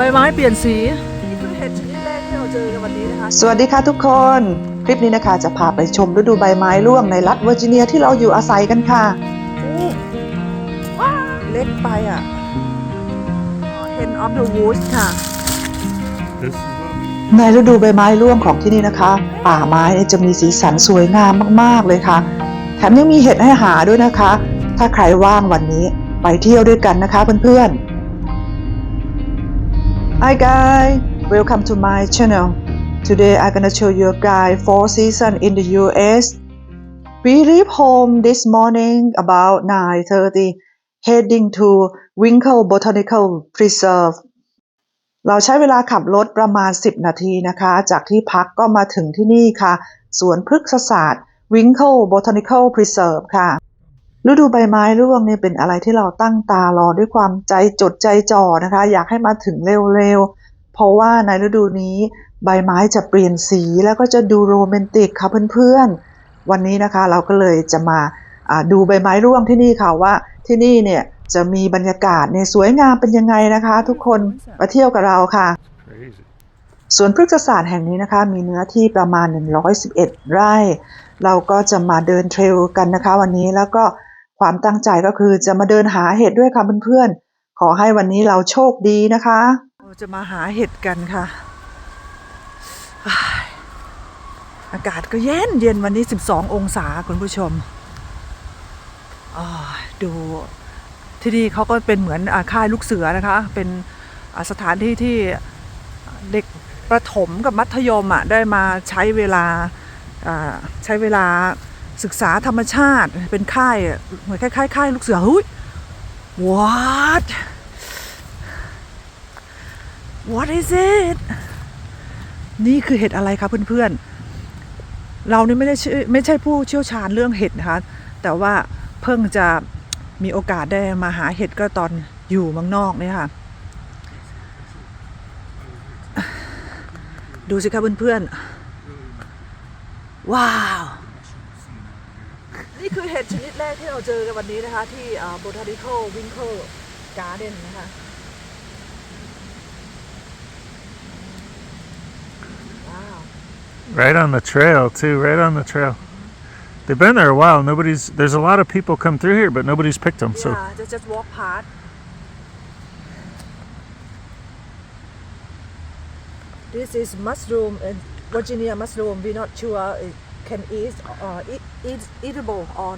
ใบไม้เปลี่ยนสีนี่คือเห็ดชนิดแรกที่เราเจอกันวันนี้นะคะสวัสดีค่ะทุกคน คลิปนี้นะคะจะพาไปชมฤดูใบไม้ร่วงในรัฐเวอร์จิเนียที่เราอยู่อาศัยกันค่ะเล็กไปอะ Hen of the Woods ค่ะ This is what ในฤดูใบไม้ร่วงของที่นี่นะคะ ป่าไม้เนี่ยจะมีสีสันสวยงามมากๆเลยค่ะ แถมยังมีเห็ดให้หาด้วยนะคะ ถ้าใครว่างวันนี้ไปเที่ยวด้วยกันนะคะเพื่อนๆ Hi guys welcome to my channel today I'm gonna show you a guide four season in the US we leave home this morning about 9:30 heading to Winkle Botanical Preserve เราใช้เวลาขับรถประมาณ 10 นาทีนะคะ จากที่พักก็มาถึงที่นี่ค่ะ สวนพฤกษศาสตร์ Winkle Botanical Preserve ค่ะ ฤดูใบไม้ร่วงเนี่ยเป็นอะไรที่เราตั้งตารอด้วยความใจจดใจจ่อนะคะ อยากให้มาถึงเร็วๆ เพราะว่าในฤดูนี้ใบไม้จะเปลี่ยนสีแล้วก็จะดูโรแมนติกค่ะเพื่อนๆ วันนี้นะคะเราก็เลยจะมาดูใบไม้ร่วงที่นี่ค่ะว่าที่นี่เนี่ยจะมีบรรยากาศเนี่ยสวยงามเป็นยังไงนะคะ ทุกคนมาเที่ยวกับเราค่ะ crazy. สวนพฤกษศาสตร์แห่งนี้นะคะ มีเนื้อที่ประมาณ 111 ไร่ เราก็จะมาเดินเทรลกันนะคะ วันนี้แล้วก็ ความตั้งใจก็คือจะมาเดินหาเห็ดด้วยค่ะเพื่อนๆ ขอให้วันนี้เราโชคดีนะคะ เราจะมาหาเห็ดกันค่ะ อากาศก็เย็นเย็นวันนี้ 12 องศาคุณผู้ชมอ่าดูที่นี่เขาก็เป็นเหมือนอค่ายลูกเสือนะคะ เป็นสถานที่ที่เด็กประถมกับมัธยมอะได้มาใช้เวลาใช้เวลา ศึกษาธรรมชาติเป็นค่ายอะเหมือนคล้ายๆค่ายลูกเสือเฮ้ย what What is it นี่คือเห็ดอะไรคะเพื่อนๆ เรานี่ไม่ได้ไม่ใช่ผู้เชี่ยวชาญเรื่องเห็ดนะคะ แต่ว่าเพิ่งจะมีโอกาสได้มาหาเห็ดก็ตอนอยู่มืองนอกเนี่ยค่ะ ดูสิคะเพื่อนๆ ว้าว นี่คือเห็ดชนิดแรกที่เราเจอกันวันนี้นะคะ ที่ Botanical Winkle Garden นะคะ ว้าว Right on the trail too. Right on the trail. They've been there a while. Nobody's. There's a lot of people come through here, but nobody's picked them. So yeah just just walk past this is mushroom and Virginia mushroom we not sure it can eat uh, eat, eat eatable on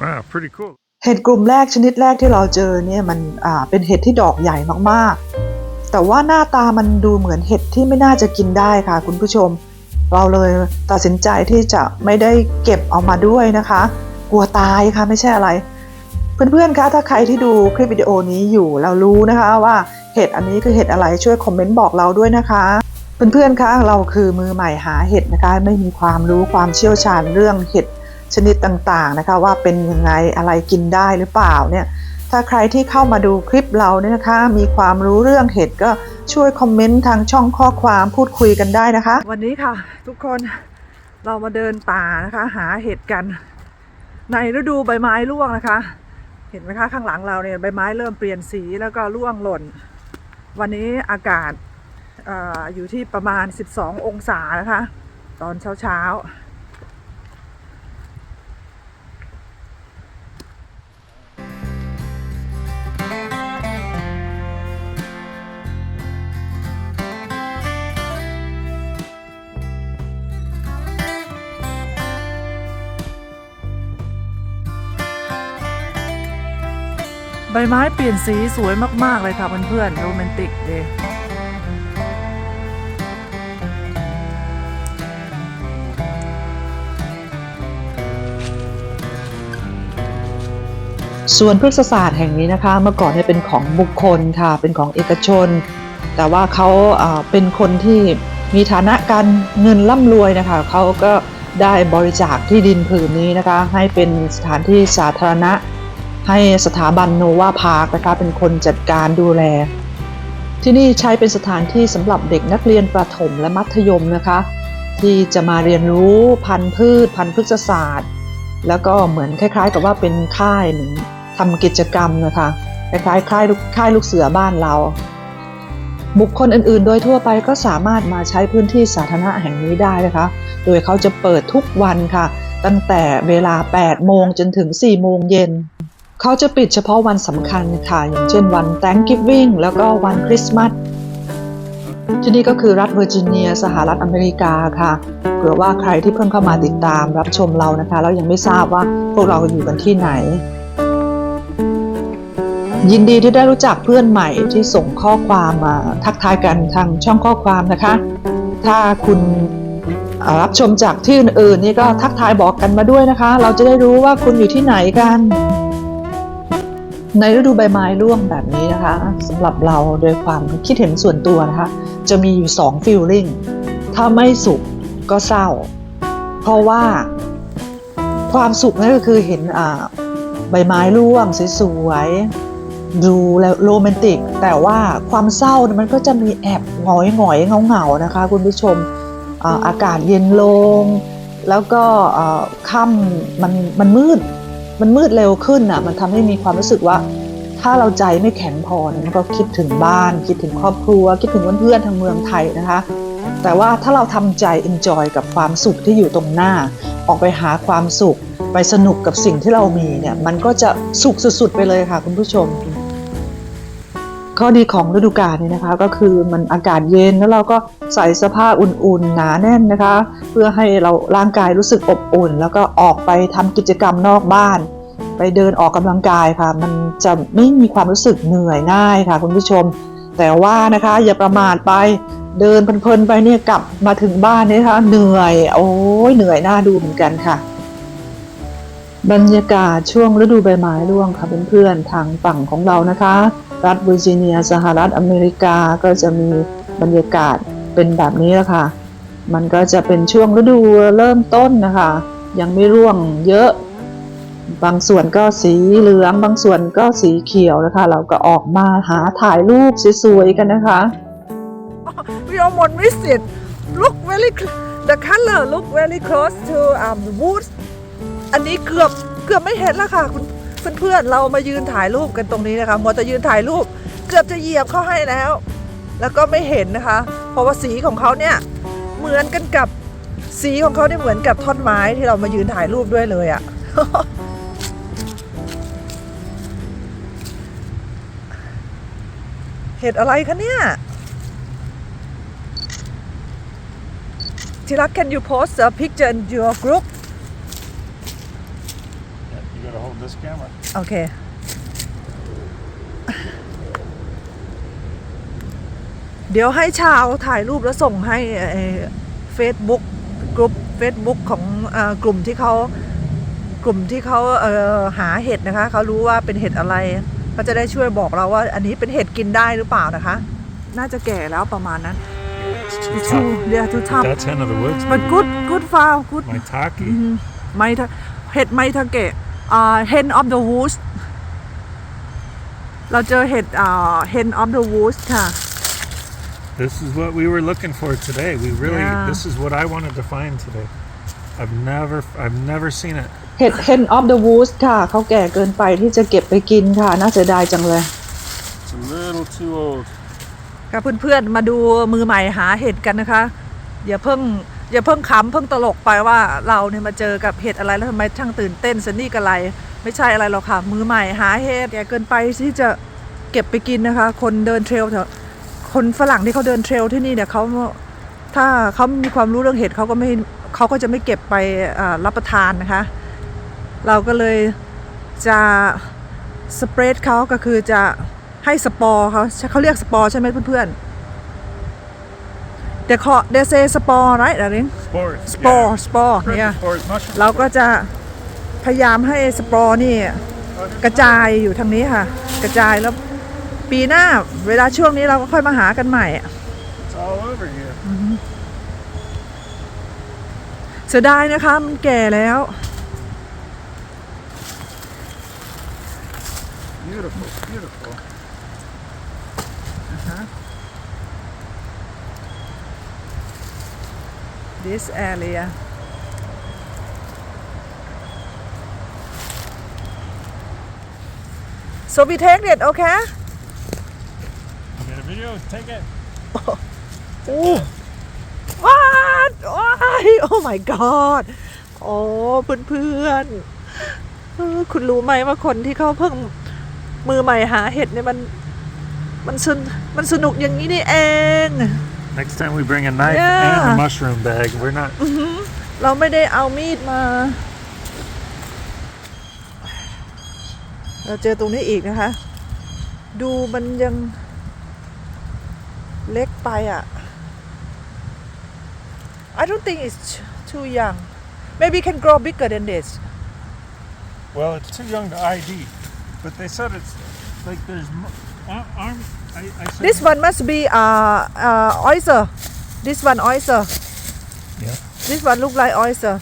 wow, pretty cool. เห็ดกลุ่มแรกชนิดแรกที่เราเจอเนี่ยมันอ่าเป็นเห็ดที่ดอกใหญ่มากๆ แต่ว่าหน้าตามันดูเหมือนเห็ดที่ไม่น่าจะกินได้ค่ะ คุณผู้ชม เราเลยตัดสินใจที่จะไม่ได้เก็บเอามาด้วยนะคะ กลัวตายค่ะไม่ใช่อะไร เพื่อนๆคะถ้าใครที่ดูคลิปวิดีโอนี้อยู่เรารู้นะคะว่าเห็ดอันนี้คือเห็ดอะไรช่วยคอมเมนต์บอกเราด้วยนะคะ เพื่อนๆ คะ เราคือมือใหม่หาเห็ดนะคะ ไม่มีความรู้ความเชี่ยวชาญเรื่องเห็ดชนิดต่างๆนะคะ ว่าเป็นยังไงอะไรกินได้หรือเปล่าเนี่ย ถ้าใครที่เข้ามาดูคลิปเราเนี่ยนะคะ มีความรู้เรื่องเห็ดก็ช่วยคอมเมนต์ทางช่องข้อความพูดคุยกันได้นะคะ วันนี้ค่ะ ทุกคนเรามาเดินป่านะคะ หาเห็ดกัน ในฤดูใบไม้ร่วงนะคะ เห็นไหมคะข้างหลังเราเนี่ยใบไม้เริ่มเปลี่ยนสีแล้วก็ร่วงหล่น วันนี้อากาศ ออยู่ที่ประมาณ 12 องศานะคะ ตอนเช้าๆใบไม้เปลี่ยนสีสวยมาก ๆ เลยค่ะเพื่อนๆโรแมนติกเลย ส่วนพฤกษศาสตร์แห่งนี้นะคะเมื่อก่อนเนี่ยเป็นของบุคคลค่ะเป็นของเอกชน แต่ว่าเขาเอ่อเป็นคนที่มีฐานะการเงินร่ำรวยนะคะเขาก็ได้บริจาคที่ดินผืนนี้นะคะ ให้เป็นสถานที่สาธารณะ ให้สถาบันโนวาพาร์คนะคะเป็นคนจัดการดูแล ที่นี่ใช้เป็นสถานที่สำหรับเด็กนักเรียนประถมและมัธยมนะคะ ที่จะมาเรียนรู้พันธุ์พืช พันธุ์พฤกษศาสตร์ แล้วก็เหมือนคล้ายๆ กับว่าเป็นค่ายหนึ่ง ทำกิจกรรมนะคะคล้ายๆค่ายลูกค่ายลูกเสือบ้านเรา บุคคลอื่นๆ โดยทั่วไปก็สามารถมาใช้พื้นที่สาธารณะแห่งนี้ได้นะคะ โดยเขาจะเปิดทุกวันค่ะ ตั้งแต่เวลา 8 โมงจนถึง 4 โมงเย็น เขาจะปิดเฉพาะวันสำคัญค่ะ อย่างเช่นวัน Thanksgiving แล้วก็วันคริสต์มาสที่นี่ก็คือรัฐเวอร์จิเนีย สหรัฐอเมริกาค่ะ เผื่อว่าใครที่เพิ่งเข้ามาติดตามรับชมเรานะคะ แล้วยังไม่ทราบว่าพวกเราอยู่กันที่ไหน ยินดีที่ได้รู้จักเพื่อนใหม่ที่ส่งข้อความมาทักทายกันทางช่องข้อความนะคะ ถ้าคุณรับชมจากที่อื่นๆนี่ก็ทักทายบอกกันมาด้วยนะคะ เราจะได้รู้ว่าคุณอยู่ที่ไหนกัน ในฤดูใบไม้ร่วงแบบนี้นะคะสำหรับเราโดยความคิดเห็นส่วนตัวนะคะ จะมีอยู่สองฟีลลิ่งถ้าไม่สุขก็เศร้า เพราะว่าความสุขนั่นก็คือเห็นใบไม้ร่วงสวยๆ ดูแล้วโรแมนติก แต่ว่าความเศร้ามันก็จะมีแอบหงอยหงอยเงาเงานะคะ คุณผู้ชมอากาศเย็นลง แล้วก็ค่ำมันมันมืด มันมืดเร็วขึ้นอะมันทำให้มีความรู้สึกว่า ถ้าเราใจไม่แข็งพอมันก็คิดถึงบ้าน คิดถึงครอบครัว คิดถึงเพื่อนๆทางเมืองไทยนะคะ แต่ว่าถ้าเราทำใจ enjoy กับความสุขที่อยู่ตรงหน้า ออกไปหาความสุข ไปสนุกกับสิ่งที่เรามีเนี่ย มันก็จะสุขสุดๆไปเลยค่ะคุณผู้ชม ข้อดีของฤดูกาลนี้นะคะก็คือมันอากาศเย็นแล้วเราก็ใส่เสื้อผ้าอุ่นๆหนาแน่นนะคะ เพื่อให้เราร่างกายรู้สึกอบอุ่น แล้วก็ออกไปทำกิจกรรมนอกบ้าน ไปเดินออกกำลังกายค่ะ มันจะไม่มีความรู้สึกเหนื่อยง่ายค่ะ คุณผู้ชม แต่ว่านะคะอย่าประมาทไปเดินเพลินๆไปเนี่ยกลับมาถึงบ้านเนี่ยนะคะเหนื่อยโอ้ยเหนื่อยหน้าดูเหมือนกันค่ะ บรรยากาศช่วงฤดูใบไม้ร่วงค่ะเพื่อนๆทางฝั่งของเรานะคะ รัฐเวอร์จิเนียสหรัฐอเมริกาก็จะมีบรรยากาศเป็นแบบนี้ละค่ะ มันก็จะเป็นช่วงฤดูเริ่มต้นนะคะ ยังไม่ร่วงเยอะ บางส่วนก็สีเหลือง บางส่วนก็สีเขียวนะคะ เราก็ออกมาหาถ่ายรูปสวยๆกันนะคะ we almost missed it look very the color look very close to um the woods อันนี้เกือบเกือบไม่เห็นแล้วค่ะคุณ เพื่อนๆเรามายืนถ่ายรูปกันตรงนี้นะคะมัวแต่ยืนถ่ายรูป เกือบจะเหยียบเข้าให้แล้ว แล้วก็ไม่เห็นนะคะ เพราะว่าสีของเขาเนี่ยเหมือนกันกับสีของเขาเนี่ยเหมือนกับท่อนไม้ที่เรามายืนถ่ายรูปด้วยเลยอะเห็ดอะไรคะเนี่ยทีรัก can you post a picture in your group this camera. โอเคเดี๋ยวให้ชาวถ่ายรูปแล้วส่งให้เฟซบุ๊กกลุ่มเฟซบุ๊กของเออกลุ่มที่เขากลุ่มที่เขาเอ่อหาเห็ดนะคะเขารู้ว่าเป็นเห็ดอะไรเขาจะได้ช่วยบอกเราว่า อันนี้เป็นเห็ดกินได้หรือเปล่านะคะ น่าจะแก่แล้วประมาณนั้น It's too It's tough. too yeah too tough That's end of the woods. but good good foul good Maitake. ไมทะเห็ดไมทาเกะ อ่า hen of the woods เราเจอเห็ดอ่า hen of the woods ค่ะ This is what we were looking for today. We really, Yeah. this is what I wanted to find today. I've never, I've never seen it. เห็ด hen of the woods ค่ะเขาแก่เกินไปที่จะเก็บไปกินค่ะ น่าเสียดายจังเลย It's a little too old. กับเพื่อนๆมาดูมือใหม่หาเห็ดกันนะคะ อย่าเพิ่ง อย่าเพิ่งขำเพิ่งตลกไปว่าเราเนี่ยมาเจอกับเห็ดอะไรแล้วทำไมช่างตื่นเต้นสันนี่กับอะไร ไม่ใช่อะไรหรอกค่ะมือใหม่หาเห็ดแก่เกินไปที่จะเก็บไปกินนะคะ คนเดินเทรลแถวคนฝรั่งที่เขาเดินเทรลที่นี่เนี่ยเขาถ้าเขามีความรู้เรื่องเห็ดเขาก็ไม่เขาก็จะไม่เก็บไปรับประทานนะคะ เราก็เลยจะสเปรดเขาก็คือจะให้สปอร์เขาเขาเรียกสปอร์ใช่ไหมเพื่อนๆ they call they say สปอร์ right darling Spores. สปอร์สปอร์ Cricket เนี่ย spores, mushroom เราก็จะพยายามให้สปอร์นี่กระจายอยู่ทางนี้ค่ะ กระจายแล้วปีหน้าเวลาช่วงนี้เราก็ค่อยมาหากันใหม่ It's all over here. เสียดายนะคะมันแก่แล้ว Beautiful, beautiful. This area so we take it okay You got a video? Take it. โอ้ว้าวว้าย oh my god โอ้เพื่อนๆเออคุณรู้ไหมว่าคนที่เขาเพิ่งมือใหม่หาเห็ดเนี่ยมัน มันสนมันสนุกอย่างนี้นี่เอง Next time we bring a knife Yeah. and a mushroom bag. We're not. เราไม่ได้เอามีดมา เราเจอตรงนี้อีกนะคะ ดูมันยังเล็กไปอ่ะ I don't think it's too young maybe can grow bigger than this Well, it's too young to ID, but they said it's like there's mo- ar- arm. I, I said this one must be uh, uh, oyster this one oyster Yeah. this one look like oyster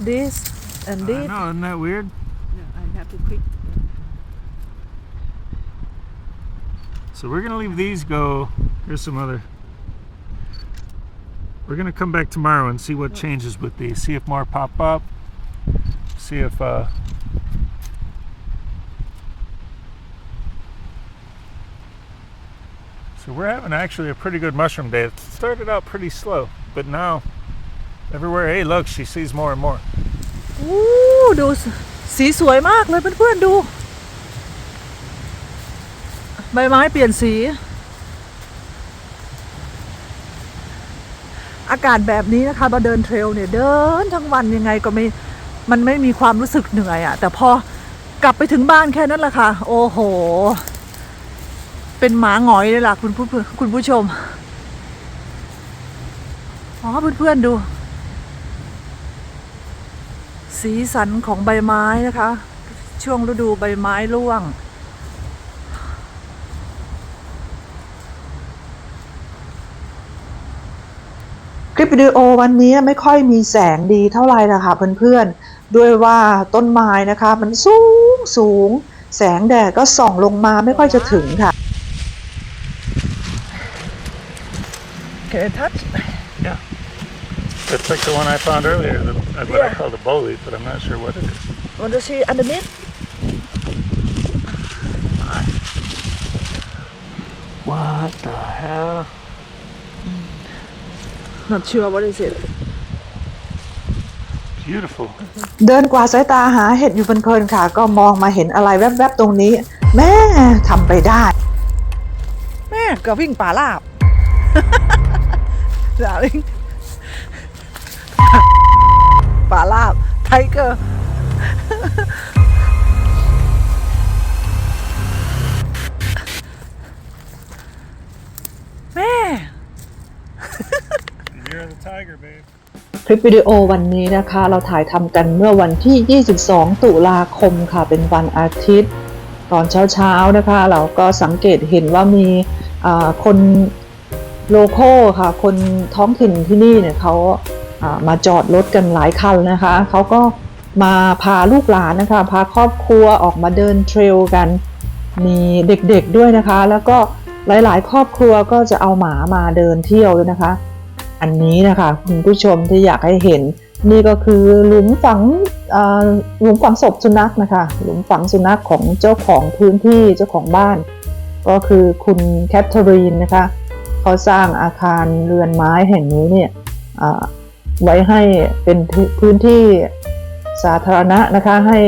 this and I this know, isn't that weird? I have to click So we're gonna leave these go. Here's some other. We're gonna come back tomorrow and see what changes with these. See if more pop up. See if uh. So we're having actually a pretty good mushroom day. It started out pretty slow, but now everywhere. Hey, look, she sees more and more. อู้ดูสีสวยมากเลยเพื่อนๆดู ใบไม้เปลี่ยนสี อากาศแบบนี้นะคะมาเดินเทรลเนี่ยเดินทั้งวันยังไงก็ไม่ มันไม่มีความรู้สึกเหนื่อยอะแต่พอกลับไปถึงบ้านแค่นั้นแหละค่ะ โอ้โห เป็นหมาหงอยเลยล่ะคุณผู้คุณผู้ชม อ๋อเพื่อนๆดู สีสันของใบไม้นะคะ ช่วงฤดูใบไม้ร่วง คลิปวิดีโอวันนี้ไม่ค่อยมีแสงดีเท่าไหร่นะคะเพื่อนๆ ด้วยว่าต้นไม้นะคะ มันสูงสูงแสงแดดก็ส่องลงมาไม่ค่อยจะถึงค่ะ Can I touch Yeah. That's like the one I found earlier. The, uh, what I Yeah. call the bow leaf, but I'm not sure what it is. Want to see underneath What the hell? Not sure what is it Beautiful. เดินกวาดสายตาหาเห็ดอยู่เพลินๆค่ะ ก็มองมาเห็นอะไรแวบๆตรงนี้ แม่ทำไปได้ แม่ก็วิ่งป่าลาบ ดาริงป่าลาบ ไทเกอร์ แม่ You're the tiger, babe. คลิปวิดีโอวันนี้นะคะเราถ่ายทำกันเมื่อวันที่ 22 ตุลาคมค่ะเป็นวันอาทิตย์ ตอนเช้าๆนะคะ เราก็สังเกตเห็นว่ามีอ่าคน โลโก้ค่ะ คนท้องถิ่นที่นี่เนี่ยเขาามาจอดรถกันหลายคันนะคะ เขาก็มาพาลูกหลานนะคะ พาครอบครัวออกมาเดินเทรลกัน มีเด็กๆด้วยนะคะ แล้วก็หลายๆ ครอบครัวก็จะเอาหมามาเดินเที่ยวด้วยนะคะ อันนี้นะคะคุณผู้ชมที่อยากให้เห็น นี่ก็คือหลุมฝังหลุมฝังศพสุนัขนะคะ หลุมฝังสุนัขของเจ้าของพื้นที่เจ้าของบ้าน ก็คือคุณแคทเธอรีนนะคะ เขาสร้างอาคารเรือนไม้แห่งนี้เนี่ยไว้ให้เป็นพื้นที่สาธารณะนะคะให้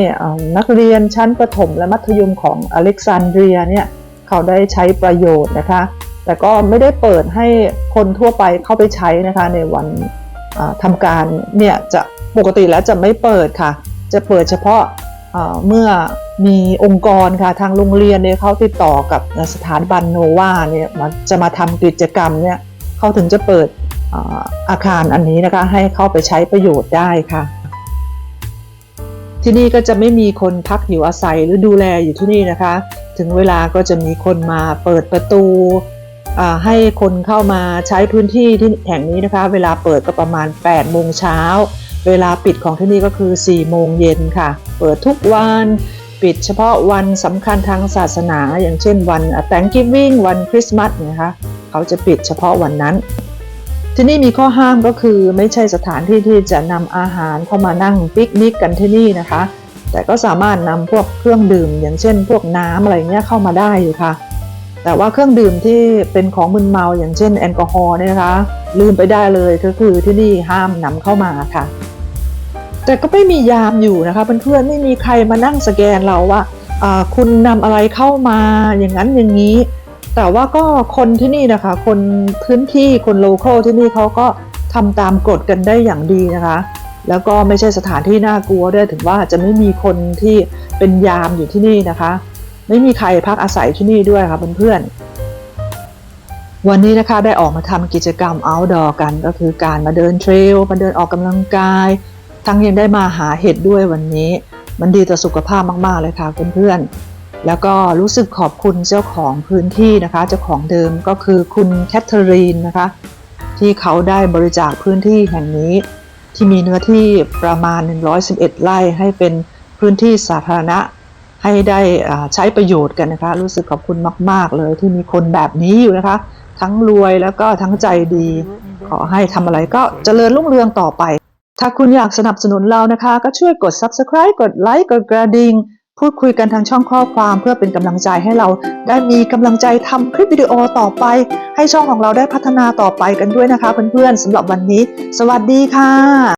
นักเรียนชั้นประถมและมัธยมของอเล็กซานเดรียเนี่ยเขาได้ใช้ประโยชน์นะคะ แต่ก็ไม่ได้เปิดให้คนทั่วไปเข้าไปใช้นะคะในวันอ่าทำการเนี่ยจะปกติแล้วจะไม่เปิดค่ะ จะเปิดเฉพาะ เมื่อมีองค์กรค่ะทางโรงเรียนเนี่ยเขาติดต่อกับสถานบันโนวาเนี่ยมาจะมาทำกิจกรรมเนี่ยเขาถึงจะเปิดอาคารอันนี้นะคะให้เข้าไปใช้ประโยชน์ได้ค่ะ ที่นี่ก็จะไม่มีคนพักอยู่อาศัยหรือดูแลอยู่ที่นี่นะคะ ถึงเวลาก็จะมีคนมาเปิดประตูให้คนเข้ามาใช้พื้นที่ที่แห่งนี้นะคะ เวลาเปิดก็ประมาณ8โมงเช้า เวลาปิดของที่นี่ก็คือ 4 โมงเย็นค่ะ เปิดทุกวัน ปิดเฉพาะวันสำคัญทางศาสนา อย่างเช่นวัน Thanksgiving วันคริสต์มาสนะคะเขาจะปิดเฉพาะวันนั้น ที่นี่มีข้อห้ามก็คือไม่ใช่สถานที่ที่จะนำอาหารเข้ามานั่งปิกนิกกันที่นี่นะคะแแต่ก็สามารถนำพวกเครื่องดื่ม อย่างเช่น พวกน้ำอะไรเงี้ยเข้ามาได้อยู่ค่ะแต่ว่าเครื่องดื่มที่เป็นของมึนเมาอย่างเช่นแอลกอฮอล์เนี่ยนะคะ ลืมไปได้เลยก็คือที่นี่ห้ามนำเข้ามาค่ะ แต่ก็ไม่มียามอยู่นะคะเพื่อนๆไม่มีใครมานั่งสแกนเราว่าคุณนำอะไรเข้ามาอย่างนั้นอย่างนี้ แต่ว่าก็คนที่นี่นะคะ คนพื้นที่คนโลเคอลที่นี่เขาก็ทำตามกฎกันได้อย่างดีนะคะ แล้วก็ไม่ใช่สถานที่น่ากลัวด้วยถึงว่าจะไม่มีคนที่เป็นยามอยู่ที่นี่นะคะ ไม่มีใครพักอาศัยที่นี่ด้วยค่ะเพื่อนๆวันนี้นะคะได้ออกมาทำกิจกรรม outdoor กันก็คือการมาเดินเทรลมาเดินออกกำลังกาย ทั้งยังได้มาหาเห็ดด้วยวันนี้ มันดีต่อสุขภาพมากๆเลยค่ะเพื่อนๆ แล้วก็รู้สึกขอบคุณเจ้าของพื้นที่นะคะ เจ้าของเดิมก็คือคุณแคทเธอรีนนะคะ ที่เขาได้บริจาคพื้นที่แห่งนี้ ที่มีเนื้อที่ประมาณ 111 ไร่ให้เป็นพื้นที่สาธารณะให้ได้ใช้ประโยชน์กันนะคะ รู้สึกขอบคุณมาก ๆ เลยที่มีคนแบบนี้อยู่นะคะ ทั้งรวยแล้วก็ทั้งใจดี ขอให้ทำอะไรก็เจริญรุ่งเรืองต่อไป ถ้าคุณอยากสนับสนุนเรานะคะ ก็ช่วยกด subscribe กดไลค์กดกระดิ่งพูดคุยกันทางช่องข้อความเพื่อเป็นกำลังใจให้เรา ได้มีกำลังใจทำคลิปวิดีโอต่อไป ให้ช่องของเราได้พัฒนาต่อไปกันด้วยนะคะเพื่อนๆสำหรับวันนี้ สวัสดีค่ะ